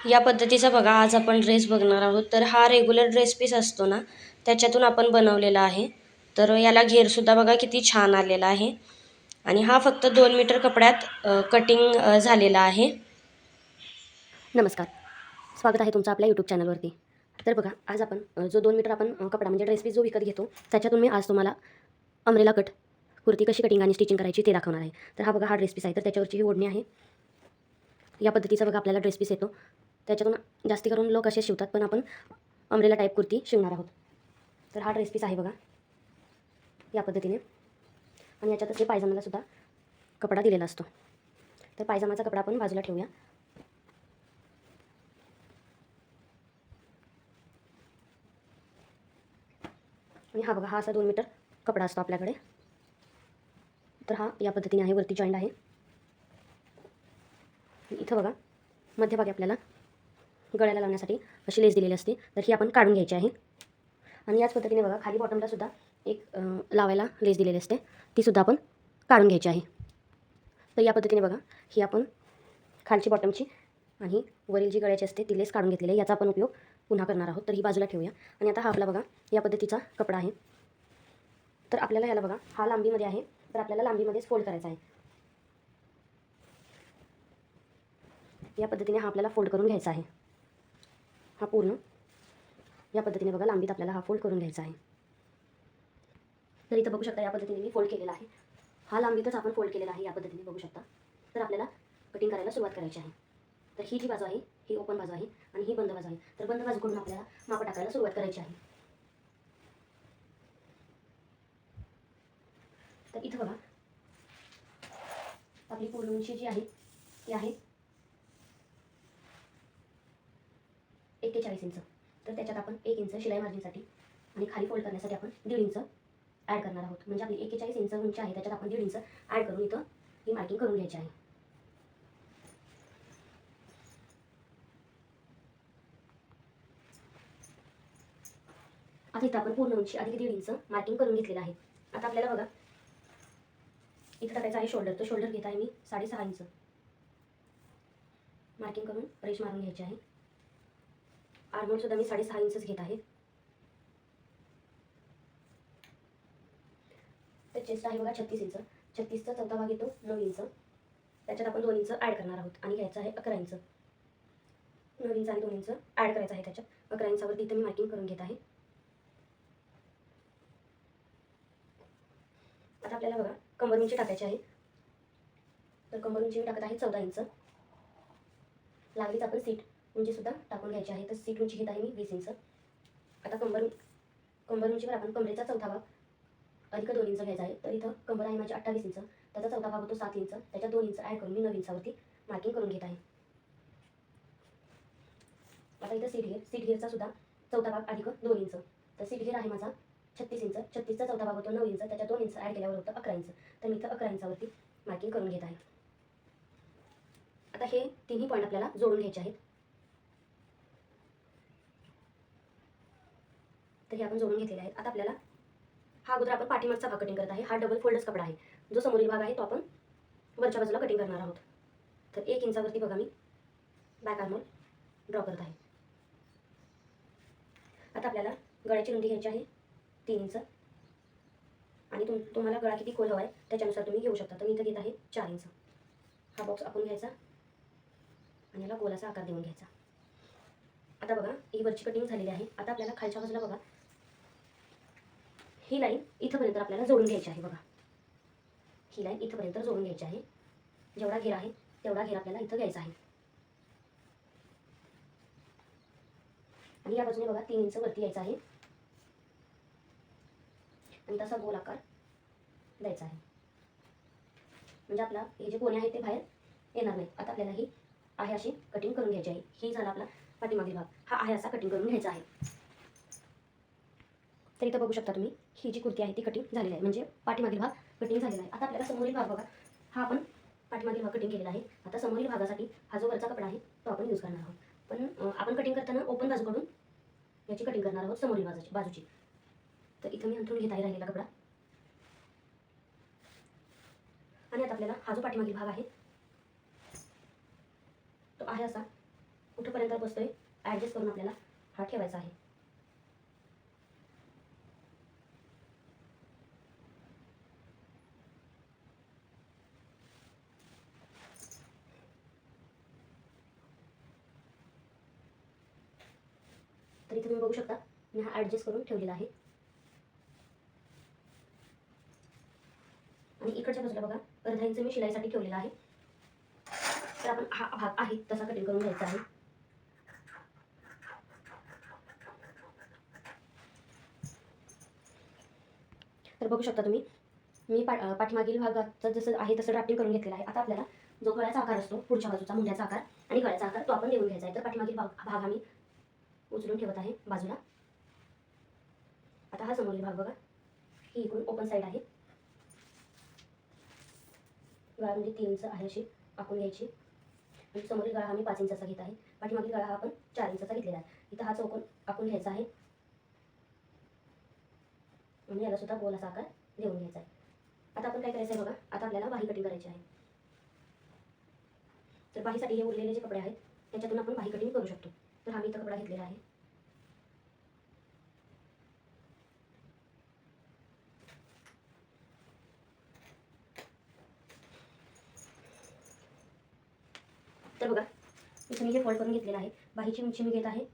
या पद्धतीचा बघा आज आपण ड्रेस बघणार आहोत. तर हा रेग्युलर ड्रेस पीस असतो ना त्याच्यातून आपण बनवलेला आहे. तर याला घेरसुद्धा बघा किती छान आलेला आहे. आणि हा फक्त दोन मीटर कपड्यात कटिंग झालेला आहे. नमस्कार. स्वागत आहे तुमचं आपल्या यूट्यूब चॅनलवरती तर बघा आज आपण जो दोन मीटर आपण कपडा म्हणजे ड्रेस पीस जो विकत घेतो त्याच्यातून मी आज तुम्हाला अमरेला कट कुर्ती कशी कटिंग आणि स्टिचिंग करायची ते दाखवणार आहे. तर हा बघा हा ड्रेस पीस आहे. तर त्याच्यावरची ही ओढणी आहे. या पद्धतीचा बघा आपल्याला ड्रेस पीस येतो. त्याच्यातून जास्ती करून लोक असे शिवतात पण आपण अमरेला टाईप कुर्ती शिवणार आहोत. तर हा ड्रेस पीस आहे बघा या पद्धतीने. आणि याच्यात असे पायजमाला सुद्धा कपडा दिलेला असतो. तर पायजमाचा कपडा आपण बाजूला ठेवूया. आणि हा बघा हा असा दोन मीटर कपडा असतो आपल्याकडे. तर हा या पद्धतीने आहे वरती जॉईंट आहे. इथं बघा मध्यभागी आपल्याला गळ्याला लावण्यासाठी अशी लेस दिलेली असते. तर ही आपण काढून घ्यायची आहे. आणि याच पद्धतीने बघा खाली बॉटमला सुद्धा एक लावायला लेस दिलेली असते. तीसुद्धा आपण काढून घ्यायची आहे. तर या पद्धतीने बघा ही आपण खालची बॉटमची आणि वरील जी गळ्याची असते ती लेस काढून घेतलेली आहे. याचा आपण उपयोग पुन्हा करणार आहोत. तर ही बाजूला ठेवूया. आणि आता हा आपला बघा या पद्धतीचा कपडा आहे. तर आपल्याला याला बघा हा लांबीमध्ये आहे. तर आपल्याला लांबीमध्येच फोल्ड करायचा आहे. या पद्धतीने हा आपल्याला फोल्ड करून घ्यायचा आहे. हा पूर्ण. या पद्धतीने बघा लांबीत आपल्याला हा फोल्ड करून घ्यायचा आहे. तर इथं बघू शकता या पद्धतीने मी फोल्ड केलेला आहे. हा लांबीतच आपण फोल्ड केलेला आहे या पद्धतीने बघू शकता. तर आपल्याला कटिंग करायला सुरुवात करायची आहे. तर ही जी बाजू आहे ही ओपन बाजू आहे आणि ही बंद बाजू आहे. तर बंद बाजूकडून आपल्याला माप टाकायला सुरुवात करायची आहे. तर इथं बघा आपली पूर्ण उंची जी आहे ती आहे एक्केचाळीस इंच. तर त्याच्यात आपण एक इंच शिलाई मार्जिनसाठी आणि खाली फोल्ड करण्यासाठी आपण दीड इंच ॲड करणार आहोत. म्हणजे आपली एक्केचाळीस इंच उंची आहे त्याच्यात आपण दीड इंच ॲड करून इथं ही मार्किंग करून घ्यायची आहे. आता इथं आपण पूर्ण उंची अधिक दीड इंच मार्किंग करून घेतलेलं आहे. आता आपल्याला बघा इथं टाकायचं आहे शोल्डर तो शोल्डर घेत आहे मी साडेसहा इंच. मार्किंग करून रेश मारून घ्यायची आहे. आर्मोल सुद्धा मी साडेसहा इंचच घेत आहे. तर चेस्ट आहे बघा छत्तीस इंच. छत्तीसचा चौथा भाग येतो नऊ इंच. त्याच्यात आपण दोन इंच ॲड करणार आहोत आणि घ्यायचं आहे अकरा इंच. नऊ इंच आणि दोन इंच ॲड करायचं आहे त्याच्यात. अकरा इंचावरती इथं मी मार्किंग करून घेत आहे. आता आपल्याला बघा कंबर उंची टाकायची आहे. तर कंबर उंची मी टाकत आहे चौदा इंच. लागलीच आपण सीट उंची सुद्धा टाकून घ्यायची आहे. तर सीट उंची घेत आहे मी वीस इंच. आता कंबर कंबर उंचीवर आपण कमरेचा चौथा भाग अधिक दोन इंच घ्यायचा आहे. तर इथं कंबर आहे माझी अठ्ठावीस इंच. त्याचा चौथा भाग होतो सात इंच. त्याच्या दोन इंच ॲड करून मी नऊ इंचावरती मार्किंग करून घेत आहे. आता इथं सीट घेर सीट घेरचा सुद्धा चौथा भाग अधिक दोन इंच. तर सीट घेर आहे माझा छत्तीस इंच. छत्तीसचा चौथा भाग होतो नऊ इंच. त्याच्या दोन इंच ॲड केल्यावर होतं अकरा इंच. तर मी इथं अकरा इंचावरती मार्किंग करून घेत आहे. आता हे तिन्ही पॉईंट आपल्याला जोडून घ्यायचे आहेत. तर हे आपण जोडून घेतलेले आहेत. आता आपल्याला हा अगोदर आपण पाठीमागचा भाग कटिंग करत आहे. हा डबल फोल्डच कपडा आहे. जो समोरील भाग आहे तो आपण वरच्या बाजूला कटिंग करणार आहोत. तर एक इंचावरती बघा मी. बॅक आर्मोल ड्रॉ करत आहे. आता आपल्याला गळ्याची रुंदी घ्यायची आहे. तीन इंच. आणि तुम तुम्हाला गळा किती खोल हवा आहे त्याच्यानुसार तुम्ही घेऊ शकता. तर मी इथं घेत आहे चार इंच. हा बॉक्स आपण घ्यायचा. आणि याला गोलाचा आकार देऊन घ्यायचा. आता बघा ही वरची कटिंग झालेली आहे. आता आपल्याला खालच्या बाजूला बघा. ही लाईन इथंपर्यंत आपल्याला जोडून घ्यायची आहे बघा. ही लाईन इथंपर्यंत जोडून घ्यायची आहे. जेवढा घेर आहे तेवढा घेर आपल्याला इथं घ्यायचा आहे. आणि या बाजूने बघा तीन इंच वरती यायचं आहे. आणि तसा गोल आकार द्यायचा आहे. म्हणजे आपला हे जे कोणे आहेत ते बाहेर येणार नाही आता आपल्याला ही आहे अशी कटिंग करून घ्यायची आहे. ही झाला आपला पाठीमागील भाग. हा आहे असा कटिंग करून घ्यायचा आहे. तर इथं बघू शकता तुम्ही ही जी कुर्ती आहे ती कटिंग झालेली आहे. म्हणजे पाठीमागील भाग कटिंग झालेला आहे. आता आपल्याला समोरील भाग बघा. हा आपण पाठीमागील भाग कटिंग केलेला आहे. आता समोरील भागासाठी हा जो वरचा कपडा आहे तो आपण यूज करणार आहोत. पण आपण कटिंग करताना ओपन बाजूकडून याची कटिंग करणार आहोत समोरील बाजूची बाजूची. तर इथं मी अंथरून घेत आहे राहिलेला कपडा. आणि आता आपल्याला हा जो पाठीमागील भाग आहे तो आहे असा. कुठंपर्यंत बसतोय ॲडजस्ट करून आपल्याला हा ठेवायचा आहे. तर इथे तुम्ही बघू शकता. मी हा ॲडजस्ट करून ठेवलेला आहे. आणि इकडच्या बाजूला बघा अर्धा इंच मी शिलाईसाठी ठेवलेला आहे. तर आपण हा भाग आहे तसा कटिंग करून घ्यायचा आहे. तर बघू शकता तुम्ही मी पा पाठीमागील भागाचं जसं आहे तसं ड्राफ्टिंग करून घेतलेलं आहे. आता आपल्याला जो गळ्याचा आकार असतो पुढच्या बाजूचा मुंड्याचा आकार आणि गळ्याचा आकार तो आपण देऊन घ्यायचा आहे. तर पाठीमागील भाग भाग आम्ही उचलून ठेवत आहे बाजूला. आता हा समोरील भाग बघा. ही इकडून ओपन साईड आहे. गळामध्ये म्हणजे तीन इंच आहे अशी आखून घ्यायची. आणि समोरील गळा हा मी पाच इंचाचा घेत आहे. पाठीमागील गळा हा आपण चार इंचाचा घेतलेला आहे. इथं हा चौकोन आखून घ्यायचा आहे. आणि याला सुद्धा गोल असा आकार देऊन घ्यायचा आहे. आता आपण काय करायचं आहे बघा. आता आपल्याला बाही कटिंग करायची आहे. तर बाहीसाठी हे उरलेले जे कपडे आहेत त्याच्यातून आपण बाही कटिंग करू शकतो. तर हा मी इथं कपडा घेतलेला आहे. तर बघा इथं मी हे फोल्ड करून घेतलेलं आहे. बाहीची उंची मी घेत आहे.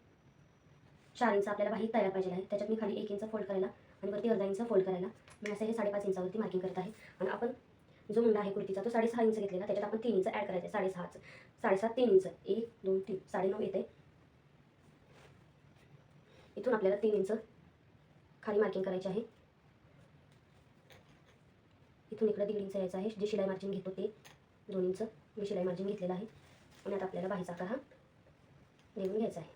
चार इंच आपल्याला बाही तयार पाहिजे आहे. त्याच्यात मी खाली एक इंच फोल्ड करायला आणि वरती अर्धा इंच फोल्ड करायला. मी असं हे साडेपाच इंचावरती मार्किंग करत आहे. आणि आपण जो मुंडा आहे कुर्तीचा तो साडेसहा इंच घेतलेला. त्याच्यात आपण तीन इंच ॲड आहे साडेसहाच. साडेसात तीन इंच. एक दोन तीन. साडेनऊ येते. इथून आपल्याला तीन इंच खाली मार्किंग करायची आहे. इथून इकडे दीड इंच यायचं आहे. जे शिलाई मार्जिन घेतो ते दोन इंच. मी शिलाई मार्जिन घेतलेलं आहे. आणि आता आपल्याला बाहेरचा आकार हा देऊन घ्यायचा आहे.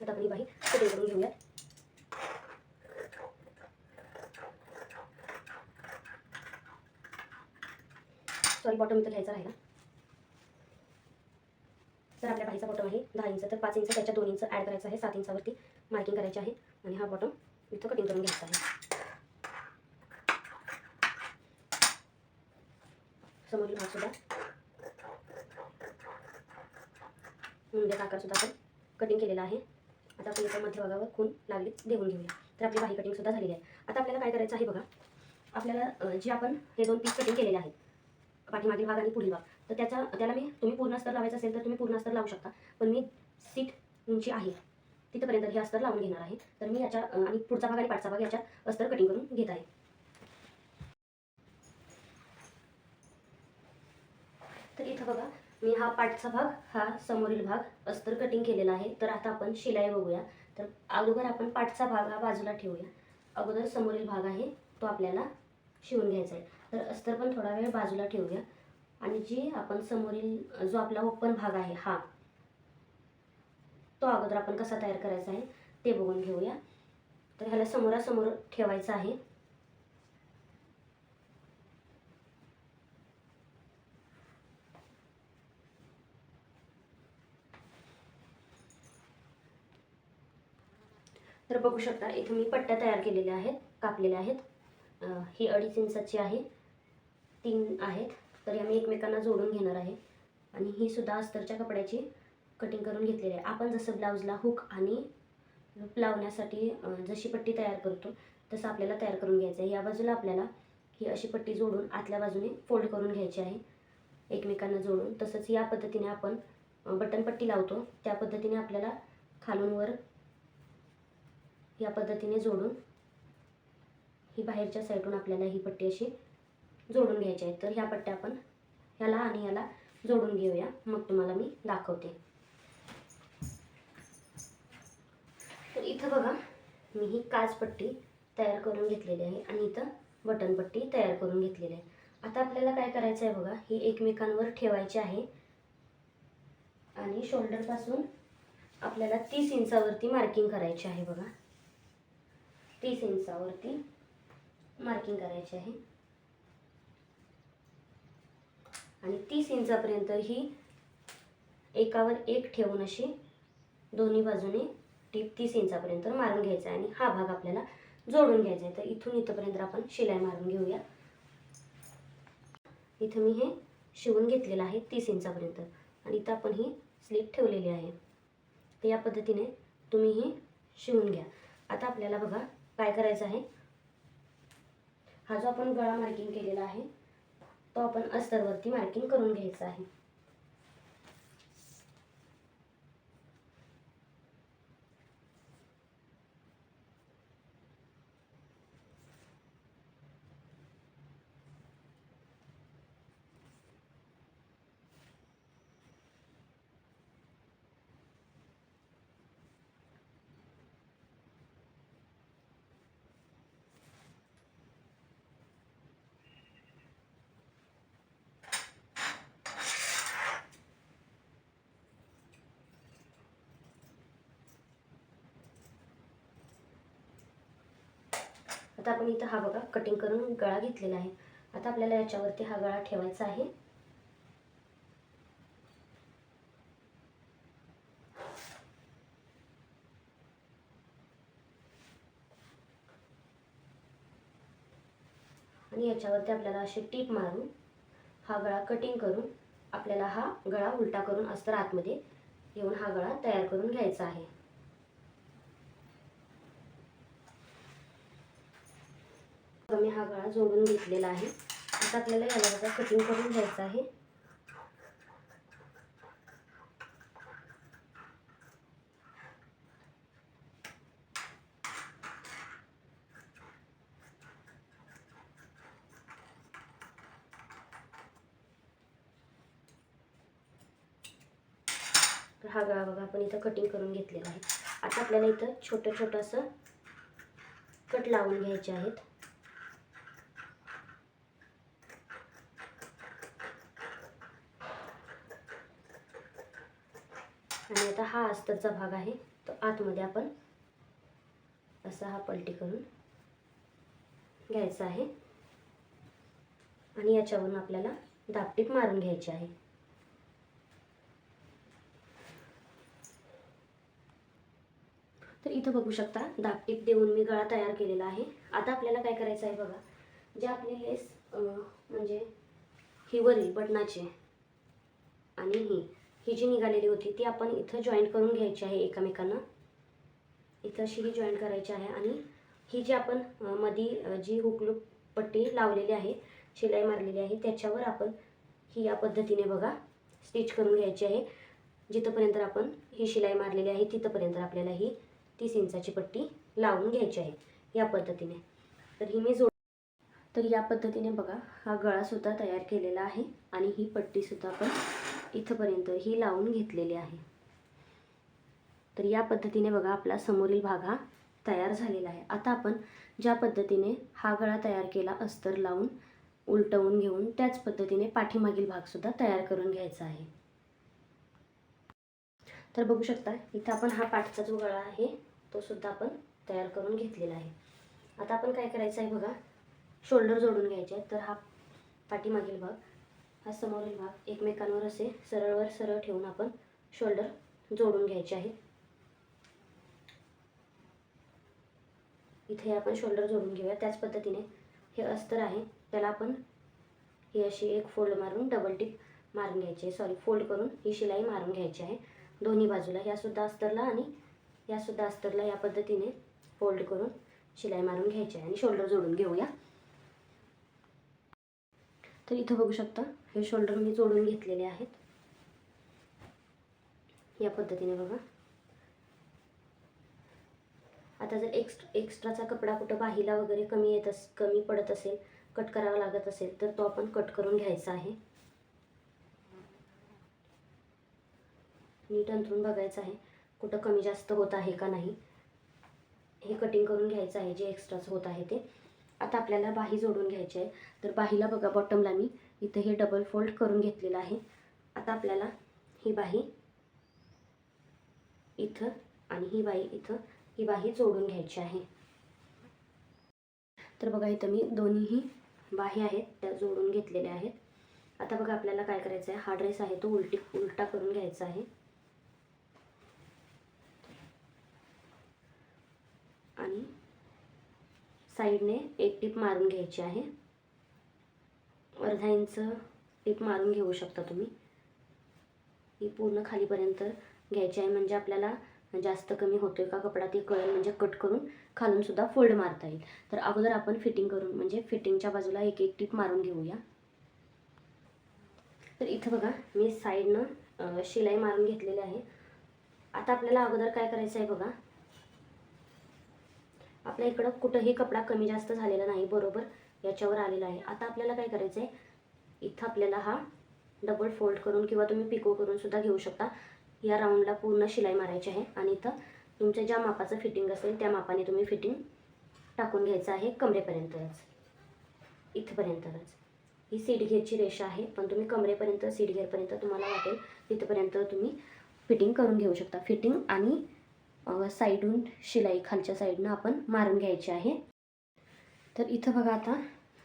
आता आपण ही बाही कटिंग करून घेऊयात? सॉरी बॉटम इथं घ्यायचा राहिला. तर आपल्या बाईचा बॉटम आहे. दहा इंच तर पाच इंच त्याच्या दोन इंच ॲड करायचं आहे. सात इंचावरती मार्किंग करायची आहे. आणि हा बॉटम इथं कटिंग करून घ्यायचा आहे. समोरील भागसुद्धा मुंड्याचा आकार आपण कटिंग केलेला आहे. आता आपण इथं मध्यभागावर खून लागली देऊन घेऊया. तर आपली बाही कटिंगसुद्धा झालेली आहे. आता आपल्याला काय करायचं आहे बघा. आपल्याला जे आपण हे दोन पीस कटिंग केलेले आहेत. पाठीमागील भाग आणि पुढील भाग. तर त्याचा त्याला मी तुम्ही पूर्ण अस्तर लावायचं असेल तर तुम्ही पूर्ण अस्तर लावू शकता. पण मी सीट उंची आहे तिथपर्यंत हे अस्तर लावून घेणार आहे. तर मी याच्या आणि पुढचा भाग आणि पाठचा भाग याच्या अस्तर कटिंग करून घेत आहे. तर इथं बघा मी हा पाठचा भाग हा समोरील भाग अस्तर कटिंग केलेला आहे. तर आता आपण शिलाई बघूया. तर अगोदर आपण पाठचा भाग हा बाजूला ठेवूया. अगोदर समोरील भाग आहे तो आपल्याला शिवून घ्यायचा आहे. तर अस्तर पण थोडा वेळ बाजूला ठेवूया. आणि जी आपण समोरील जो आपला ओपन भाग आहे हा. तो अगोदर आपण कसा तयार करायचा आहे ते बघून घेऊया. तर ह्याला समोरासमोर ठेवायचं आहे. तर बघू शकता इथे मी पट्ट्या तयार केलेल्या आहेत कापलेल्या आहेत. ही अडीच इंचाची आहे. तीन आहेत. तर या मी एकमेकांना जोडून घेणार आहे. आणि ही सुद्धा अस्तरच्या कपड्याची कटिंग करून घेतलेली आहे. आपण जसं ब्लाऊजला हुक आणि लूप लावण्यासाठी जशी पट्टी तयार करतो तसं आपल्याला तयार करून घ्यायचं आहे. या बाजूला आपल्याला ही अशी पट्टी जोडून आतल्या बाजूने फोल्ड करून घ्यायची आहे. एकमेकांना जोडून. तसंच या पद्धतीने आपण बटन पट्टी लावतो. त्या पद्धतीने आपल्याला खालून वर या पद्धतीने जोडून ही बाहेरच्या साईडून आपल्याला ही पट्टी अशी जोडून घ्यायच्या आहेत. तर ह्या पट्ट्या आपण ह्याला आणि ह्याला जोडून घेऊया. मग तुम्हाला मी दाखवते. तर इथं बघा मी ही काचपट्टी तयार करून घेतलेली आहे आणि इथं बटनपट्टी तयार करून घेतलेली आहे. आता आपल्याला काय करायचं आहे बघा ही एकमेकांवर ठेवायची आहे. आणि शोल्डरपासून आपल्याला तीस इंचावरती मार्किंग करायची आहे बघा. तीस इंचावरती मार्किंग करायची आहे. आणि तीस इंचापर्यंत ही एकावर एक ठेवून अशी दोन्ही बाजूने टीप तीस इंचापर्यंत मारून घ्यायचा आहे आणि हा भाग आपल्याला जोडून घ्यायचा आहे. तर इथून इथंपर्यंत आपण शिलाई मारून घेऊया. इथं मी हे शिवून घेतलेलं आहे तीस इंचापर्यंत. आणि इथं आपण ही स्लीप ठेवलेली आहे. तर या पद्धतीने तुम्ही ही शिवून घ्या. आता आपल्याला बघा काय करायचं आहे. हा जो आपण गळा मार्किंग केलेला आहे तो आपण अस्तरवरती मार्किंग करून घ्यायचा आहे. आता आपण इथं हा बघा कटिंग करून गळा घेतलेला आहे. आता आपल्याला याच्यावरती हा गळा ठेवायचा आहे. आणि याच्यावरती आपल्याला अशी टीप मारून हा गळा कटिंग करून आपल्याला हा गळा उलटा करून अस्तर आतमध्ये येऊन हा गळा तयार करून घ्यायचा आहे. मी हा गळा जोडून घेतलेला आहे. आता आपल्याला याला आता कटिंग करून घ्यायचं आहे. तर हा गळा बघा आपण इथं कटिंग करून घेतलेला आहे. आता आपल्याला इथं छोटं छोटं असं कट लावून घ्यायचे आहेत. आणि आता हा अस्तरचा भाग आहे. तो आतमध्ये आपण असा हा पलटी करून घ्यायचा आहे. आणि याच्यावरून आपल्याला दापटीप मारून घ्यायची आहे. तर इथं बघू शकता दापटीप देऊन मी गळा तयार केलेला आहे. आता आपल्याला काय करायचं आहे बघा जे आपले लेस म्हणजे ही वरील बटनाची आणि ही. ही जी निघालेली होती ती आपण इथं जॉईंट करून घ्यायची आहे एकमेकांना. इथं अशी ही जॉईंट करायची आहे आणि ही जी आपण मधी जी हुकलूक पट्टी लावलेली आहे शिलाई मारलेली आहे त्याच्यावर आपण ही या पद्धतीने बघा स्टिच करून घ्यायची आहे. जिथंपर्यंत आपण ही शिलाई मारलेली आहे तिथंपर्यंत आपल्याला ही तीस इंचाची पट्टी लावून घ्यायची आहे या पद्धतीने. तर ही मी जोड तर या पद्धतीने बघा हा गळासुद्धा तयार केलेला आहे आणि ही पट्टीसुद्धा आपण इथंपर्यंत ही लावून घेतलेली आहे. तर या पद्धतीने बघा आपला समोरील भाग हा तयार झालेला आहे. आता आपण ज्या पद्धतीने हा गळा तयार केला अस्तर लावून उलटवून घेऊन त्याच पद्धतीने पाठीमागील भागसुद्धा तयार करून घ्यायचा आहे. तर बघू शकता इथं आपण हा पाठचा जो गळा आहे तो सुद्धा आपण तयार करून घेतलेला आहे. आता आपण काय करायचं आहे बघा शोल्डर जोडून घ्यायचे तर हा पाठीमागील भाग हा समोरील भाग एकमेकांवर असे सरळवर सरळ ठेवून आपण शोल्डर जोडून घ्यायचे आहे. इथे आपण शोल्डर जोडून घेऊया. त्याच पद्धतीने हे अस्तर आहे. त्याला आपण ही अशी एक फोल्ड मारून डबल टिप मारून घ्यायची आहे. सॉरी फोल्ड करून ही शिलाई मारून घ्यायची आहे. दोन्ही बाजूला ह्यासुद्धा अस्तरला आणि यासुद्धा अस्तरला या पद्धतीने फोल्ड करून शिलाई मारून घ्यायची आहे. आणि शोल्डर जोडून घेऊया. तर इथं बघू शकता हे शोल्डर मी जोडून घेतलेले आहेत. या पद्धतीने बघा. आता जर एक्स्ट्रा एक्स्ट्राचा कपडा कुठं बाहीला वगैरे कमी येत अस कमी पडत असेल कट करावा लागत असेल तर तो आपण कट करून घ्यायचा आहे. नीट अंतरून बघायचं आहे कुठं कमी जास्त होत आहे का नाही. हे कटिंग करून घ्यायचं आहे जे एक्स्ट्राचं होत आहे ते. आता आपल्याला बाही जोडून घ्यायची आहे. तर बाहीला बघा बॉटमला मी इथं हे डबल फोल्ड करून घेतलेलं आहे. आता आपल्याला ही बाही इथं आणि ही बाही इथं ही बाही जोडून घ्यायची आहे. तर बघा इथं मी दोन्हीही बाही आहेत त्या जोडून घेतलेल्या आहेत. आता बघा आपल्याला काय करायचं आहे? हा ड्रेस आहे तो उलटी उलटा करून घ्यायचा आहे. आणि साईडने एक टीप मारून घ्यायची आहे. अर्धा इंच टीप मारून घेऊ शकता तुम्ही. ही पूर्ण खालीपर्यंत घ्यायची आहे. म्हणजे आपल्याला जास्त कमी होतोय का कपडा ते कळेल. म्हणजे कट करून खालूनसुद्धा फोल्ड मारता येईल. तर अगोदर आपण फिटिंग करून म्हणजे फिटिंगच्या बाजूला एक एक टीप मारून घेऊया. तर इथं बघा मी साईडनं शिलाई मारून घेतलेली आहे. आता आपल्याला अगोदर काय करायचं आहे बघा. आपल्या इकडं कुठंही कपडा कमी जास्त झालेला नाही बरोबर? याच्यावर आलेला आहे. आता आपल्याला काय करायचं आहे इथं आपल्याला हा डबल फोल्ड करून किंवा तुम्ही पिको करून सुद्धा घेऊ शकता. या राऊंडला पूर्ण शिलाई मारायची आहे आणि इथं तुमच्या ज्या मापाचं फिटिंग असेल त्या मापाने तुम्ही फिटिंग टाकून घ्यायचं आहे कमरेपर्यंतच. इथपर्यंतच. ही सीट घेरची रेषा आहे पण तुम्ही कमरेपर्यंत सीट घेरपर्यंत तुम्हाला वाटेल तिथपर्यंत तुम्ही फिटिंग करून घेऊ शकता. फिटिंग आणि साईडून शिलाई खालच्या साईडनं आपण मारून घ्यायची आहे. तर इथं बघा आता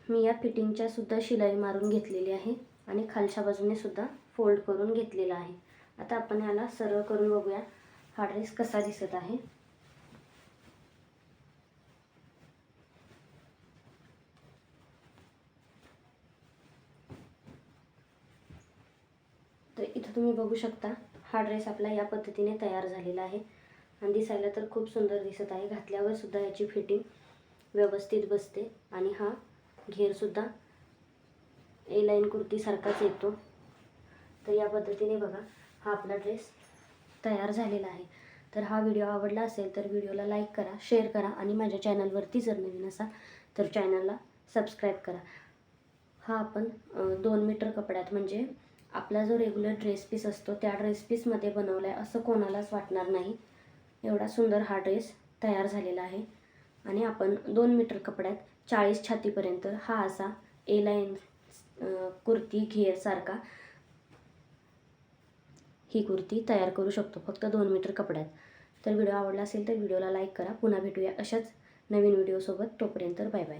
मी या फिटिंगच्या सुद्धा शिलाई मारून घेतलेली आहे आणि खालच्या बाजूने सुद्धा फोल्ड करून घेतलेला आहे. आता आपण याला सरळ करून बघूया हा ड्रेस कसा दिसत आहे. तर इथं तुम्ही बघू शकता हा ड्रेस आपला या पद्धतीने तयार झालेला आहे. आणि दिसायला तर खूप सुंदर दिसत आहे. घातल्यावर सुद्धा याची फिटिंग व्यवस्थित बसते आणि हा घेरसुद्धा ए लाईन कुर्तीसारखाच येतो. तर या पद्धतीने बघा हा आपला ड्रेस तयार झालेला आहे. तर हा व्हिडिओ आवडला असेल तर व्हिडिओला लाईक करा शेअर करा आणि माझ्या चॅनलवरती जर नवीन असाल तर चॅनलला सबस्क्राईब करा. हा आपण दोन मीटर कपड्यात म्हणजे आपला जो रेग्युलर ड्रेस पीस असतो त्या ड्रेस पीसमध्ये बनवला आहे असं कोणालाच वाटणार नाही. एवढा सुंदर हा ड्रेस तयार झालेला आहे. आणि आपण दोन मीटर कपड्यात चाळीस छातीपर्यंत हा असा ए लाईन कुर्ती घेरसारखा ही कुर्ती तयार करू शकतो फक्त दोन मीटर कपड्यात. तर व्हिडिओ आवडला असेल तर व्हिडिओला लाईक करा. पुन्हा भेटूया अशाच नवीन व्हिडिओसोबत. तोपर्यंत बाय बाय.